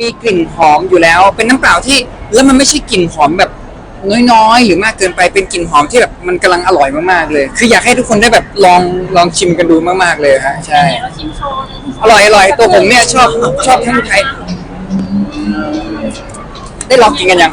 มีกลิ่นหอมอยู่แล้ว เป็นน้ำเปล่าที่แล้วมันไม่ใช่กลิ่นหอมแบบน้อยๆ หรือมากเกินไปเป็นกลิ่นหอมที่แบบมันกำลังอร่อยมากๆเลย คืออยากให้ทุกคนได้แบบลองลองชิมกันดูมากๆเลยฮะใช่เราชิมโชว์เลยอร่อยอร่อยตัวผมเนี่ยชอบชอบทั้งไทย ได้ลองกินกันยัง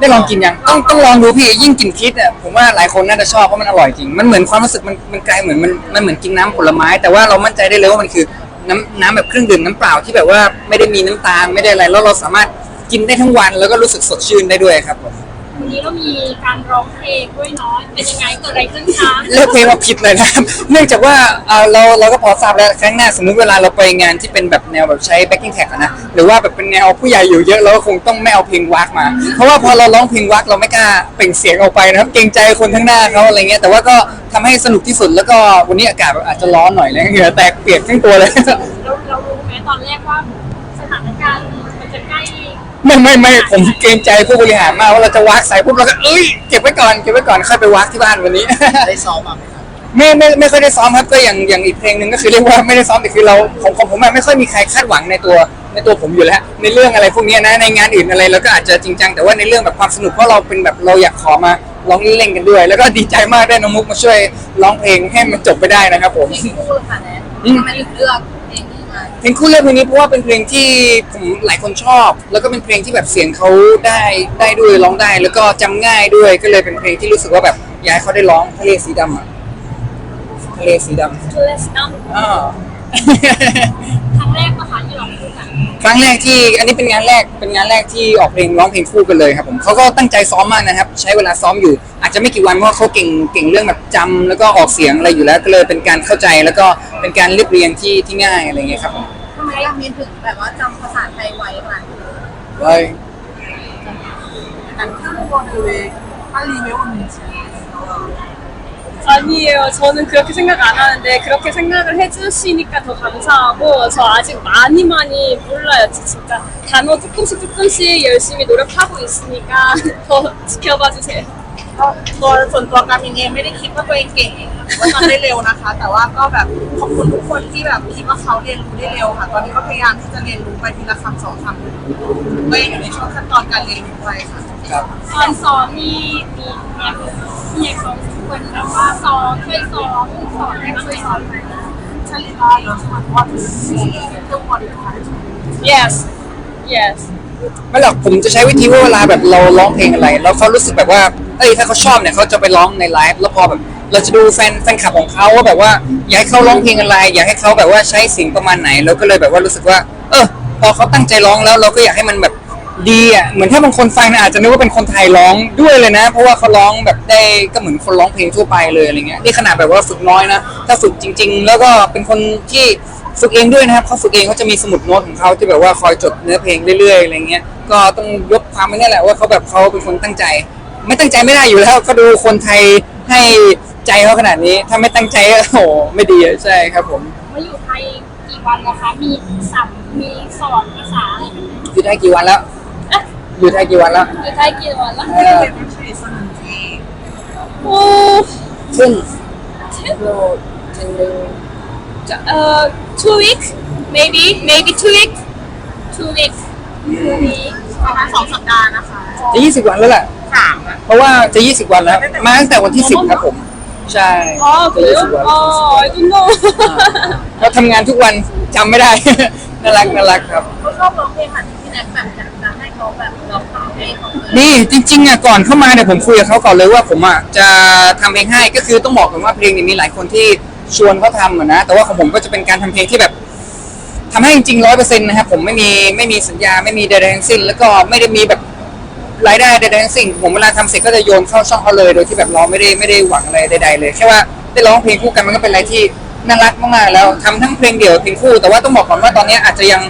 ได้ลองกินยังต้องต้องลองดูพี่ยิ่งกินคิดอะผมว่าหลายคนน่าจะชอบเพราะมันอร่อยจริง มันเหมือนความรู้สึกมันมันกลายเหมือนมันมันเหมือนกินน้ำผลไม้ แต่ว่าเรามั่นใจได้เลยว่ามันคือ น้ำน้ำแบบเครื่องดื่มน้ำเปล่าที่แบบว่าไม่ได้มีน้ำตาลไม่ได้อะไรแล้วเราสามารถกินได้ทั้งวันแล้วก็รู้สึกสดชื่นได้ด้วยครับผม วันนี้เรามีการร้องเพลงด้วยเนาะเป็นยังไงเกิดอะไรขึ้นคะเลือกเพลงมาผิดเลยนะครับ เนื่องจากว่าเอ่อเราเราก็พอทราบแล้วครั้งหน้าสมมุติเวลาเราไปงานที่เป็นแบบแนวแบบใช้ backing track อะนะหรือว่าแบบเป็นแนวผู้ใหญ่อยู่เยอะเราก็คงต้องไม่เอาเพลงวักมา เพราะว่าพอเราร้องเพลงวักเราไม่กล้าเปล่งเสียงออกไปนะครับเกรงใจคนข้างหน้าเขาอะไรเงี้ยแต่ว่าก็ทำให้สนุกที่สุดแล้วก็วันนี้อากาศแบบอาจจะร้อนหน่อยนะเหงื่อแตกเปียกทั้งตัวเลย เราเรารู้ไหมตอนแรกว่าสถานการณ์มันจะใกล้ ไม่ไม่ไม่ผมเกรงใจผู้บริหารมากว่าเราจะวักใส่ปุ๊บเราก็เอ้ยเก็บไว้ก่อนเก็บไว้ก่อนค่อยไปวักที่บ้านวันนี้ ได้ซ้อมมาไหมครับไม่ไม่ไม่ค่อยได้ซ้อมครับก็อย่างอย่างอีกเพลงหนึ่งก็คือเรียกว่าไม่ได้ซ้อมแต่คือเราของของผมอะไม่ค่อยมีใครคาดหวังในตัวในตัวผมอยู่แล้ว ในเรื่องอะไรพวกเนี้ยนะในงานอื่นอะไรเราก็อาจจะจริงจังแต่ว่าในเรื่องแบบความสนุกเพราะเราเป็นแบบเราอยากขอมาร้องเล่นๆกันด้วย แล้วก็ดีใจมากได้น้องมุกมาช่วยร้องเพลงให้มันจบไปได้นะครับผมเพลงคู่เลยค่ะแนนอืมทำไมถึงเลือก เพลงนี้มาเพลงคู่เลือกเพลงนี้เพราะว่าเป็นเพลงที่ผมหลายคนชอบ แล้วก็เป็นเพลงที่แบบเสียงเขาได้ได้ด้วยร้องได้ แล้วก็จำง่ายด้วยก็เลยเป็นเพลงที่รู้สึกว่าแบบอยากให้เขาได้ร้องทะเลสีดำอะทะเลสีดำเพลสนัมอ่า ครั้งแรกปะคะที่ร้องคู่กันครั้งแรกที่อันนี้เป็นงานแรกเป็นงานแรกที่ออกเพลงร้องเพลงคู่กันเลยครับผมเขาก็ตั้งใจซ้อมมากนะครับ ใช้เวลาซ้อมอยู่อาจจะไม่กี่วันเพราะว่าเขาเก่งเก่งเรื่องแบบจำแล้วก็ออกเสียงอะไรอยู่แล้วก็เลยเป็นการเข้าใจแล้วก็เป็นการเรียบเรียงที่ที่ง่ายอะไรเงี้ยครับผม ทำไมยามินถึงแบบว่าจำภาษาไทยไวขนาดนี้ เฮ้ย แต่ถ้าไม่บอกเลยถ้ารีวิวมันมีชื่อ 아니에요. 저는 그렇게 생각 안 하는데 그렇게 생각을 해주시니까 더 감사하고 저 아직 많이 많이 몰라요. 진짜 단어 조금씩 조금씩 열심히 노력하고 있으니까 더 지켜봐 주세요. ตัวส่วนตัวการมินเองไม่ได้คิดว่าตัวเองเก่งหรือว่าทำได้เร็วนะคะ แต่ว่าก็แบบขอบคุณทุกคนที่แบบคิดว่าเขาเรียนรู้ได้เร็วค่ะ ตอนนี้ก็พยายามที่จะเรียนรู้ไปทีละคำสองคำก็ยังอยู่ในช่วงขั้นตอนการเรียนรู้ไปค่ะครับตอนซ้อมมีมีเนี่ยมีเอกซ้อมทุกคนแล้วว่าซ้อมช่วยซ้อมสอนให้ช่วยซ้อมไหมฉันเรียนรู้แล้วฉันว่าทุกคนค่ะ Yes. Yes. ไม่หรอกผมจะใช้วิธีว่าเวลาแบบเราร้องเพลงอะไร แล้วเขารู้สึกแบบว่า เอ้ยถ้าเขาชอบเนี่ยเขาจะไปร้องในไลฟ์แล้วพอแบบเราจะดูแฟนแฟนคลับของเขาว่าแบบว่าอยากให้เขาร้องเพลงอะไร อยากให้เขาแบบว่าใช้เสียงประมาณไหนเราก็เลยแบบว่ารู้สึกว่า เออพอเขาตั้งใจร้องแล้วเราก็อยากให้มันแบบดีอะเหมือนถ้าบางคนฟังนะอาจจะนึกว่าเป็นคนไทยร้องด้วยเลยนะ เพราะว่าเขาร้องแบบได้ก็เหมือนคนร้องเพลงทั่วไปเลยอะไรเงี้ยนี่ขนาดแบบว่าฝึกน้อยนะถ้าฝึกจริง ๆ แล้วก็เป็นคนที่ฝึกเองด้วยนะครับเขาฝึกเองเขาจะมีสมุดโน้ตของเขาที่แบบว่าคอยจดเนื้อเพลงเรื่อยๆอะไรเงี้ยก็ต้องยกความไม่นี่แหละว่าเขาแบบเขาเป็นคนตั้งใจ ไม่ตั้งใจไม่ได้อยู่แล้วก็ดูคนไทยให้ใจเขาขนาดนี้ ถ้าไม่ตั้งใจก็โอ้โหไม่ดีอะใช่ครับผม มาอยู่ไทยกี่วันแล้วคะ มีสับมีสอนภาษาอะไรไหม อยู่ไทยกี่วันแล้ว อยู่ไทยกี่วันแล้ว อยู่ไทยกี่วันแล้ว เอ่อ เป็นวิธีสนุนที่ 오, ซึ่ง 자, 어, two weeks? Maybe, maybe two weeks? two weeks ประมาณสองสัปดาห์นะคะ จะยี่สิบวันแล้วแหละ สามอะ เพ ราะว่าจะยี่สิบวันแล้ว มาตั้งแต่วันที่สิบครับผม ใช่ 아, จะยี่สิบ 그래요? วัน 아, I don't know. เราทำงานทุกวันจำไม่ได้ น่ารักน่ารักครับ เขาชอบร้องเพลงค่ะที่แนทแบบอยากจะให้เขาแบบร้องเพลงให้เขาเลย นี่จริงๆอ่ะก่อนเข้ามาเนี่ยผมคุยกับเขาก่อนเลยว่าผมอ่ะจะทำเพลงให้ก็คือต้องบอกก่อนว่าเพลงเนี่ยมีหลายคนที่ชวนเขาทำอ่ะนะแต่ว่าของผมก็จะเป็นการทำเพลงที่แบบทำให้จริงๆร้อยเปอร์เซ็นต์นะครับผมไม่มีไม่มีสัญญาไม่มีใดๆทั้งสิ้น แล้วก็ไม่ได้มีแบบ รายได้ใดๆทั้งสิ้นผมเวลาทำเสร็จก็จะโยนเข้าช่องเขาเลย โดยที่แบบเราไม่ได้ไม่ได้หวังอะไรใด ๆ เลยแค่ว่าได้ร้องเพลงคู่กันมันก็เป็นอะไรที่น่ารักมากๆแล้วทำทั้งเพลงเดี่ยวเพลงคู่ แต่ว่าต้องบอกก่อนว่าตอนนี้อาจจะยัง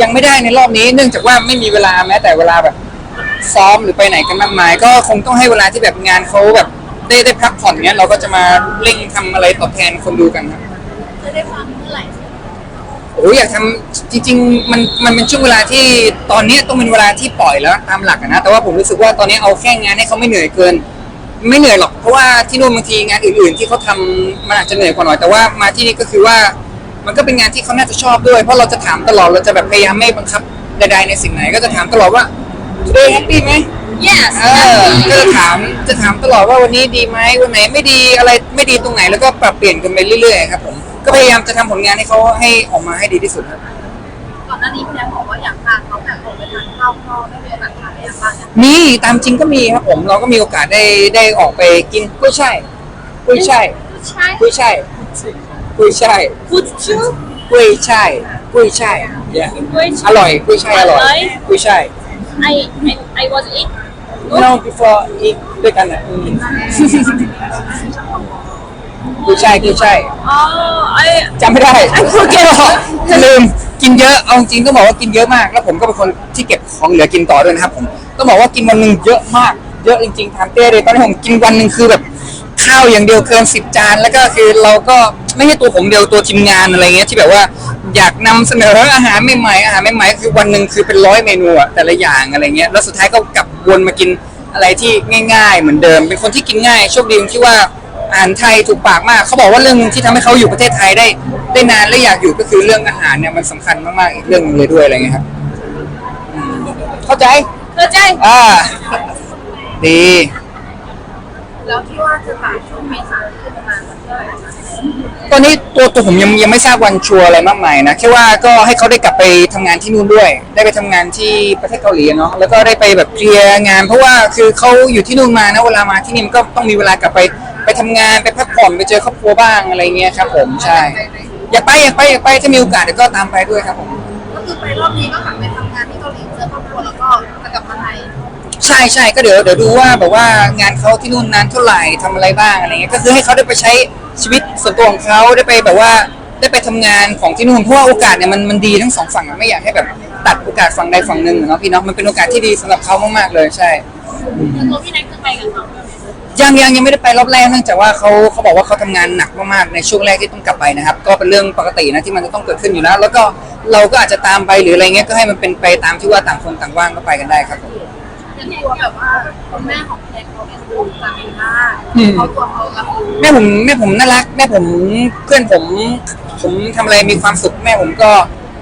ยังไม่ได้ในรอบนี้ เนื่องจากว่าไม่มีเวลาแม้แต่เวลาแบบ ซ้อมหรือไปไหนกันมากมาย ก็คงต้องให้เวลาที่แบบงานเขาแบบได้ได้พักผ่อนเงี้ยเราก็จะมาเร่งทำอะไรตอบแทนคนดูกันครับ จะได้ฟัง โอ้ยอยากทำจริง ๆ มันมันเป็นช่วงเวลาที่ตอนเนี้ยต้องเป็นเวลาที่ปล่อยแล้วตามหลักอะนะแต่ว่าผมรู้สึกว่าตอนนี้เอาแค่งานให้เขาไม่เหนื่อยเกิน ไม่เหนื่อยหรอกเพราะว่าที่นู่นบางทีงานอื่น ๆ ที่เขาทำมันอาจจะเหนื่อยกว่าหน่อยแต่ว่ามาที่นี่ก็คือว่ามันก็เป็นงานที่เขาน่าจะชอบด้วย เพราะเราจะถามตลอดเราจะแบบพยายามไม่บังคับใดๆในสิ่งไหน ก็จะถามตลอดว่า today happy ไหม Yes เออก็จะถามจะถามตลอดว่าวันนี้ดีไหมวันไหนไม่ดีอะไรไม่ดีตรงไหนแล้วก็ปรับเปลี่ยนกันไปเรื่อยๆครับผม ก็พยายามจะทำผลงานให้เขาให้ออกมาให้ดีที่สุดครับ ก่อนหน้านี้พี่แอนบอกว่าอยากพาเขาแบบออกไปทานข้าวข้าวได้มีโอกาสทานได้ยังบ้างเนี่ยมีตามจริงก็มีครับผมเราก็มีโอกาสได้ได้ออกไปกินกุ้ยช่ายกุ้ยช่ายใช่กุ้ยช่ายกุ้ยช่าย굿즈กุ้ยช่ายกุ้ยช่าย yeah อร่อยกุ้ยช่ายอร่อยกุ้ยช่าย I I I was eat no before eat ด้วยกันอะอืม กุ้ยช่ายกุ้ยช่าย oh I จำไม่ได้ลืมกินเยอะเอาจริงต้องบอกว่ากินเยอะมาก แล้วผมก็เป็นคนที่เก็บของเหลือกินต่อด้วยนะครับผมต้องบอกว่ากินวันหนึ่งเยอะมากเยอะจริงๆทานเต้เลยตอนนี้ผมกินวันหนึ่งคือแบบข้าวอย่างเดียวเกินสิบจาน แล้วก็คือเราก็ไม่ใช่ตัวผมเดียวตัวทีมงานอะไรเงี้ยที่แบบว่าอยากนำเสนออาหารใหม่ๆอาหารใหม่ๆคือวันหนึ่งคือเป็นร้อยเมนูอะแต่ละอย่างอะไรเงี้ยแล้วสุดท้ายก็กลับวนมากินอะไรที่ง่าย ๆ เหมือนเดิม เป็นคนที่กินง่ายโชคดีตรงที่ว่า อาหารไทยถูกปากมาก เขาบอกว่าเรื่องหนึงที่ทำให้เขาอยู่ประเทศไทยได้ได้นานและอยากอยู่ก็คือเรื่องอาหารเนี่ยมันสำคัญมากๆอีกเรื่องหนึงเลยด้วยอะไรเงี้ยครับอืมเข้าใจ그지อ่าดีแล้วที่ว่าจะถ่ายช่วงเมษายนคือประมาณวันที่เท่าไหร่คะ ตอนนี้ตัวตัวผมยังยังไม่ทราบวันชัวร์อะไรมากมายนะแค่ว่าก็ให้เขาได้กลับไปทำงานที่นู่นด้วย ได้ไปทำงานที่ประเทศเกาหลีอะเนาะแล้วก็ได้ไปแบบเคลียร์งาน เพราะว่าคือเขาอยู่ที่นู่นมานะเวลามาที่นี่มันก็ต้องมีเวลากลับไปไปทำงานไปพักผ่อนไปเจอครอบครัวบ้างอะไรเงี้ยครับ ผมใช่อยากไปอยากไปอยากไปถ้ามีโอกาสเดี๋ยวก็ตามไปด้วยครับผม ก็คือไปรอบนี้ก็กลับไปทำงานที่เกาหลีเจอครอบครัวแล้วก็จะกลับมาไทยใช่ใช่ก็เดี๋ยวเดี๋ยวดูว่าแบบว่างานเขาที่นู่นนานเท่าไหร่ทำอะไรบ้างอะไรเงี้ยก็คือให้เขาได้ไปใช้ ชีวิตส่วนตัวของเขาได้ไปแบบว่าได้ไปทำงานของที่นู่นเพราะว่าโอกาสเนี่ยมันมันดีทั้งสองฝั่งอะไม่อยากให้แบบตัดโอกาสฝั่งใดฝั่งหนึ่งอะเนาะพี่เนาะมันเป็นโอกาสที่ดีสำหรับเขามากๆเลยใช่คือตัวพี่แน็กคือไปกับเขาด้วยไหมยังยังยังไม่ได้ไปรอบแรกเนื่องจากว่าเขาเขาบอกว่าเขาทำงานหนักมากๆในช่วงแรกที่ต้องกลับไปนะครับ ก็เป็นเรื่องปกตินะที่มันจะต้องเกิดขึ้นอยู่แล้ว แล้วก็เราก็อาจจะตามไปหรืออะไรเงี้ยก็ให้มันเป็นไปตามที่ว่าต่างคนต่างว่างก็ไปกันได้ครับผม อย่างตัวแบบว่าคุณแม่ของพี่ แน็กเขาเป็นดูกามินมากอืมเขาตัวเขารับแม่ผมแม่ผมน่ารัก แม่ผมเพื่อนผม ผมทำอะไรมีความสุข แม่ผมก็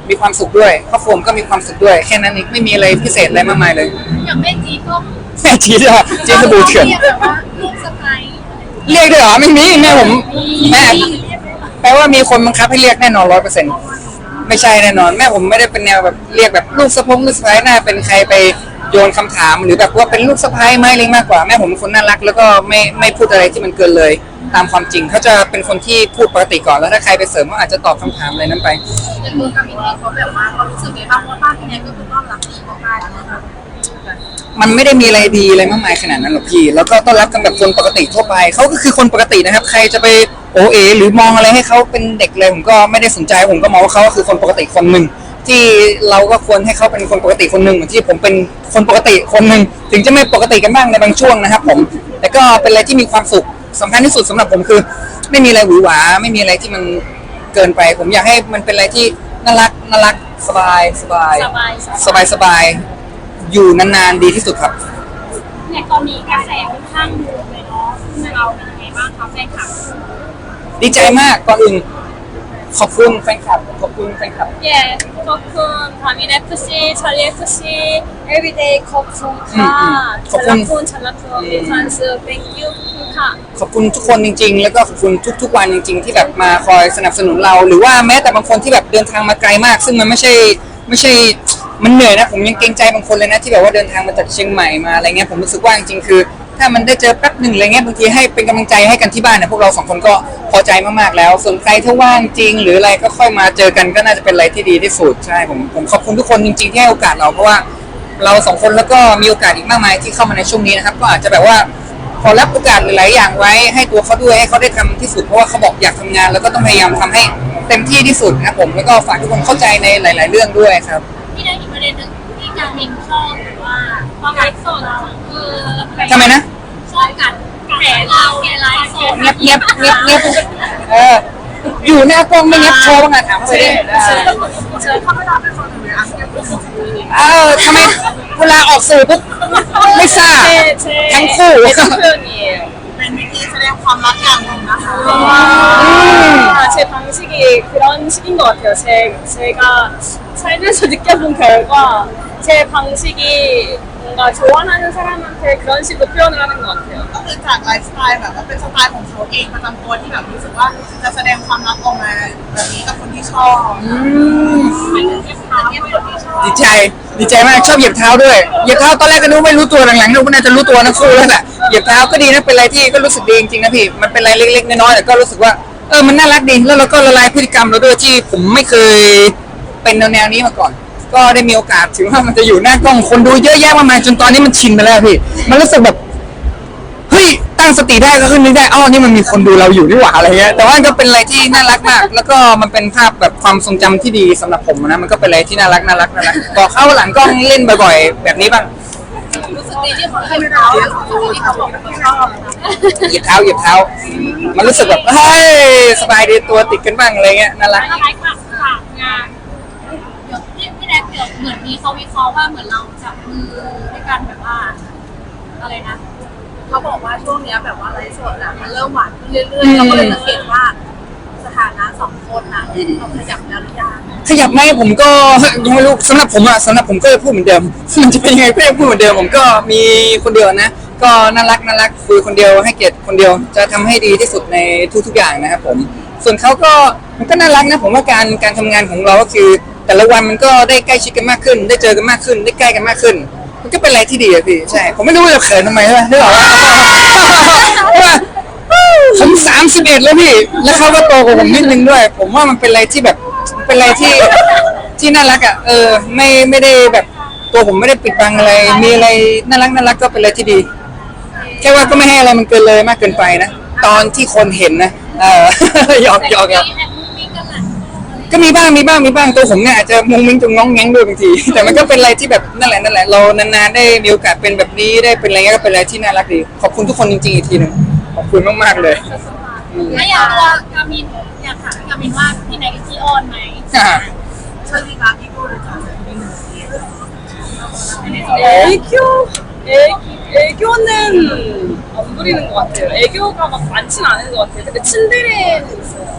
มีความสุขด้วยครอบครัวผมก็มีความสุขด้วยแค่นั้นเองไม่มีอะไรพิเศษอะไรมากมายเลยอย่างแม่จีก็แม่จีดอะจีดสบู่เถื่อนรียกแบบว่าลูกสะใภ้เรียกด้วยเหรอไม่มีแม่ผมแม่แปลว่ามีคนบังคับให้เรียกแน่นอนร้อยเปอร์เซ็นต์ไม่ใช่แน่นอน แม่ผมไม่ได้เป็นแนวแบบเรียกแบบลูกสะพงลูกสะพ้ายหน้าเป็นใครไป โยนคำถามหรือแบบว่าเป็นลูกสะพ้ายไหมอะไรมากกว่าแม่ผมเป็นคนน่ารัก แล้วก็ไม่ไม่พูดอะไรที่มันเกินเลย ตามความจริงเขาจะเป็นคนที่พูดปกติก่อนแล้วถ้าใครไปเสริมก็อาจจะตอบคำถามอะไรนั้นไป อย่างตัวกามินเองเขาแบบว่าเขารู้สึกไงบ้างว่าบ้านพี่แน็กก็คือต้อนรับดีมากๆนะคะมันไม่ได้มีอะไรดีอะไรมากมายขนาดนั้นหรอกพี่ แล้วก็ต้อนรับกันแบบคนปกติทั่วไป เขาก็คือคนปกตินะครับ ใครจะไปโอเอ หรือมองอะไรให้เขาเป็นเด็กเลยผมก็ไม่ได้สนใจ ผมก็มองว่าเขาก็คือคนปกติคนหนึ่ง ที่เราก็ควรให้เขาเป็นคนปกติคนหนึ่งเหมือนที่ผมเป็นคนปกติคนหนึ่งถึงจะไม่ปกติกันบ้างในบางช่วงนะครับผมแต่ก็เป็นอะไรที่มีความสุขสำคัญที่สุดสำหรับผมคือ ไม่มีอะไรหวือหวา ไม่มีอะไรที่มันเกินไป ผมอยากให้มันเป็นอะไรที่น่ารักน่ารักสบายสบายสบายสบายสบายอยู่นานๆดีที่สุดครับเนี่ยตอนนี้กระแสค่อนข้างบูมเลยเนาะเราเป็นยังไงบ้างคะแฟนคลับดีใจมากก่อนอื่นขอบคุณแฟนคลับขอบ คุณแฟนคลับ Yes, 커쿤, 다민 FC, 찰리 FC, everyday 커쿤 음, 음. 카, 커쿤. 잘라쿤, 잘라쿤, 음. 비탄스, thank you, 카. ขอบคุณทุกคนจริง ๆ แล้วก็ขอบคุณทุก ๆ วันจริง ๆ ที่แบบมาคอยสนับสนุนเรา หรือว่าแม้แต่บางคนที่แบบเดินทางมาไกลมาก ซึ่งมันไม่ใช่ไม่ใช่ มันเหนื่อยนะ ผมยังเกรงใจบางคนเลยนะที่แบบว่าเดินทางมาจากเชียงใหม่มาอะไรเงี้ยผมรู้สึกว่าจริงๆคือ ถ้ามันได้เจอแป๊บหนึ่งอะไรเงี้ยบางทีให้เป็นกำลังใจให้กันที่บ้านเนี่ยพวกเราสองคนก็ พอใจมากๆแล้ว ส่วนใครถ้าว่างจริง หรืออะไรก็ค่อยมาเจอกันก็น่าจะเป็นอะไรที่ดีที่สุดใช่ผมผมขอบคุณทุกคนจริงๆที่ให้โอกาสเราเพราะว่าเราสองคนแล้วก็มีโอกาสอีกมากมายที่เข้ามาในช่วงนี้นะครับ ก็อาจจะแบบว่าขอรับโอกาสหลายๆอย่างไว้ให้ตัวเขาด้วยให้เขาได้ทำที่สุดเพราะว่าเขาบอกอยากทำงาน แล้วก็ต้องพยายามทำให้เต็มที่ที่สุดนะครับผมแล้วก็ฝากทุกคนเข้าใจในหลาย ๆ เรื่องด้วยครับพี่แน็กอีกประเด็นหนึ่งที่กามินชอบหรือว่าความไลฟ์สดคือทำไมนะชอบกัน กระแสเราแกไลฟ์สด เงียบเงียบเงียบเงียบเอออยู่หน้ากล้องไม่เงียบโชว์บ้างอะถามเขาไปดิ เชิญเข้าไปนอนเป็นคนหนึ่งเลยอ่ะเก็บตัวของตัวเอง เออทำไมเวลาออกสื่อปุ๊บไม่ทราบ 제, 제, 탕쿠. 제 표현이에요. เป็นวิธีแสดงความรักอย่างหนึ่งนะคะ 아, 제 방식이 그런 식인 것 같아요. 제, 제가 살면서 느껴본 결과 제 방식이 뭔가 좋아하는 사람한테 그런 식으로 표현을 하는 것 같아요. ก็คือจากไลฟ์สไตล์แบบว่าเป็นสไตล์ของเขาเองประจำตัวที่แบบรู้สึกว่าจะแสดงความรักออกมาแบบนี้กับคนที่ชอบ หมายถึงเอฟเท้าเอฟคนที่ชอบ ดีใจดีใจมากชอบเหยียบเท้าด้วยเหยียบเท้าตอนแรกก็นึกว่าไม่รู้ตัวหลังๆนึกว่าน่าจะรู้ตัวนะคู่แล้วแหละเหยียบเท้าก็ดีนะเป็นอะไรที่ก็รู้สึกดีจริงๆนะพี่มันเป็นอะไรเล็กๆน้อยๆแต่ก็รู้สึกว่าเออมันน่ารักดีแล้วเราก็ละลายพฤติกรรมเราด้วยที่ผมไม่เคย เป็นแนวๆนี้มาก่อน ก็ได้มีโอกาสถึงว่ามันจะอยู่หน้ากล้องคนดูเยอะแยะมากมายจนตอนนี้มันชินไปแล้วพี่ มันรู้สึกแบบเฮ้ยตั้งสติได้ก็ขึ้นนึกได้อ๋อนี่มันมีคนดูเราอยู่นี่หว่าอะไรเงี้ยแต่ว่าก็เป็นอะไรที่น่ารักมาก แล้วก็มันเป็นภาพแบบความทรงจำที่ดีสำหรับผมนะมันก็เป็นอะไรที่น่ารักน่ารักน่ารักบอกเขาหลังกล้องเล่นบ่อยๆ แบบนี้บ้างรู้สึกดีที่เขาให้เราที่เขาบอกว่าเขาชอบเหยียบเท้าเหยียบเท้า มันรู้สึกแบบเฮ้ยสบายดีตัวติดกันบ้างอะไรเงี้ยน่ารักแล้วไลฟ์ฝากฝากงานเดี๋ยวพี่พี่แดก เดี๋ยวเหมือนมีเขาวิเคราะห์ว่าเหมือนเราจับมือด้วยกันแบบว่า อะไรนะเขาบอกว่าช่วงเนี้ยแบบว่าไลฟ์สดอะมันเริ่มหวานขึ้นเรื่อยๆเราก็เลยสังเกตว่าสถานะสองคนอะเราขยับแล้วหรือยังขยับไหมผมก็ยังไม่รู้สำหรับผมอะสำหรับผมก็จะพูดเหมือนเดิมมันจะเป็นยังไงก็ยังพูดเหมือนเดิมผมก็มีคนเดียวนะ ก็น่ารักน่ารักคุยคนเดียวให้เกียรติคนเดียวจะทำให้ดีที่สุดในทุกๆอย่างนะครับผม ส่วนเขาก็มันก็น่ารักนะผมว่าการการทำงานของเราก็คือ แต่ละวันมันก็ได้ใกล้ชิดกันมากขึ้น ได้เจอกันมากขึ้น ได้ใกล้กันมากขึ้น มันก็เป็นอะไรที่ดีอะพี่ใช่ ผมไม่รู้ว่าจะเขินทำไมใช่ไหมนึกออกว่า ผมสามสิบเอ็ดแล้วพี่ แล้วเขาก็โตกว่าผมนิดนึงด้วย ผมว่ามันเป็นอะไรที่แบบ เป็นอะไรที่ที่น่ารักอะ เออ ไม่ไม่ได้แบบ ตัวผมไม่ได้ปิดบังอะไร มีอะไรน่ารักน่ารักก็เป็นอะไรที่ดี แค่ว่าก็ไม่ให้อะไรมันเกินเลยมากเกินไปนะ ตอนที่คนเห็นนะ เออหยอกหยอกหยอกแอบมุ้งมิ้งกันแหละ ก็มีบ้างมีบ้างมีบ้างตัวผมเนี่ยอาจจะมุงมิ้งจงง้องแง้งด้วยบางที แต่มันก็เป็นอะไรที่แบบนั่นแหละนั่นแหละเรานานๆได้มีโอกาสเป็นแบบนี้ได้เป็นอะไรเงี้ยก็เป็นอะไรที่น่ารักดี ขอบคุณทุกคนจริงๆอีกทีหนึงขอบคุณมากๆเลย แล้วอย่างตัวกามินอยากถามกามินว่าพี่แดกจีออนไหม อ่า เชิญดีครับพี่กูเลยจ้ะ 애교, 애, 애교는 안 부리는 것 같아요. 애교가 막 많진 않은 것 같아요. 근데 츤데레는 있어요.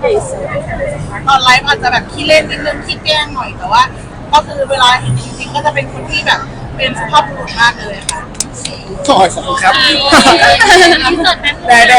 เตอนไลฟ์อาจจะแบบขี้เล่นนิดนึงขี้แกล้งหน่อยแต่ว่า ก็คือเวลาเห็นจริงๆก็จะเป็นคนที่แบบเป็นสภาพบุรุษมากเลยค่ะ ขอบสุดครับ ได้ได้